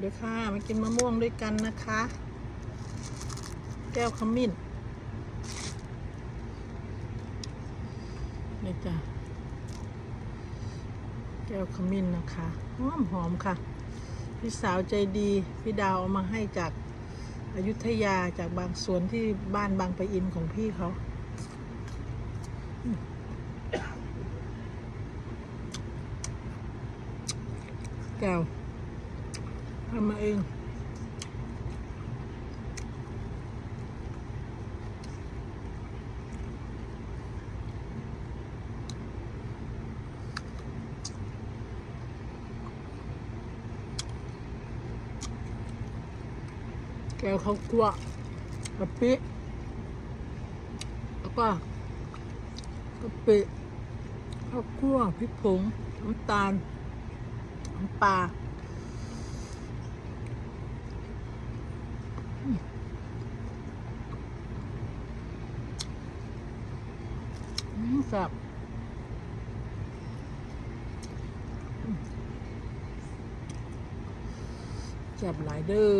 เดี๋ยวค่ะ มากินมะม่วงด้วยกันนะคะ แก้วขมิ้นนี่จ้ะแก้วขมิ้นนะคะหอมหอมค่ะ พี่สาวใจดี พี่ดาวเอามาให้จากอายุทยาจากบางสวนที่บ้านบางปะอินของพี่เขาแก้ว ทำมาเองแก้วข้าวคั่วกะปิแล้วก็กะปิข้าวคั่วพริกผงน้ำตาลน้ำปลา อืมอืมแซ่บอืมแซ่บหลายเด้อ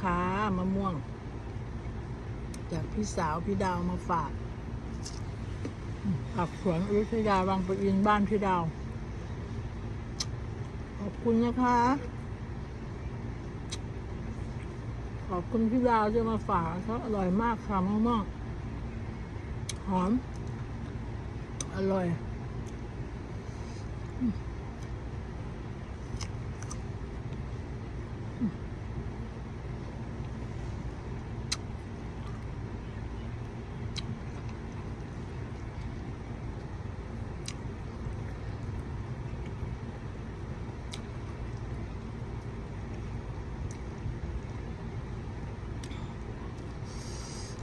ค่ะมะม่วง จากพี่สาวพี่ดาวมาฝากอืมผักสวนอยุธยาบางปะอินบ้านพี่ดาว ขอบคุณนะคะ ขอบคุณพี่ดาวจะมาฝากเขาอร่อยมากค่ะมากๆหอม อร่อย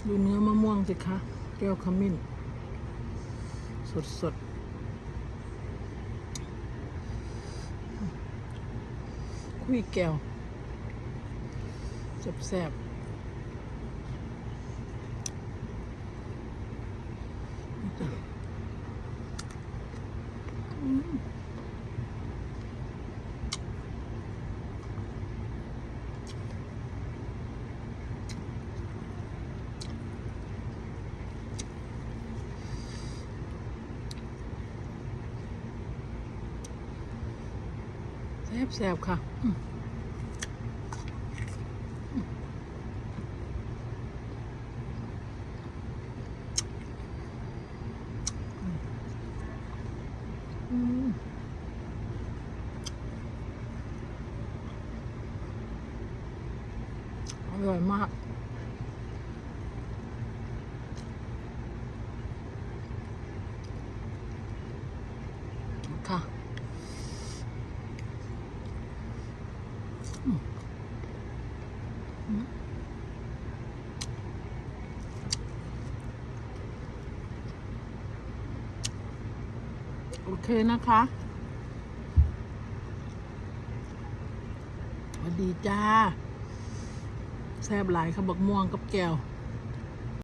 ดูเนื้อมะม่วงสิคะ แก้วขมิ้น สดสดๆคุยแก้วแซ่บๆอืม แซ่บๆค่ะอืมอืมอร่อยมากค่ะ โอเคนะคะสวัสดีจ้า แซบหลายขบักม่วงกับแก้ว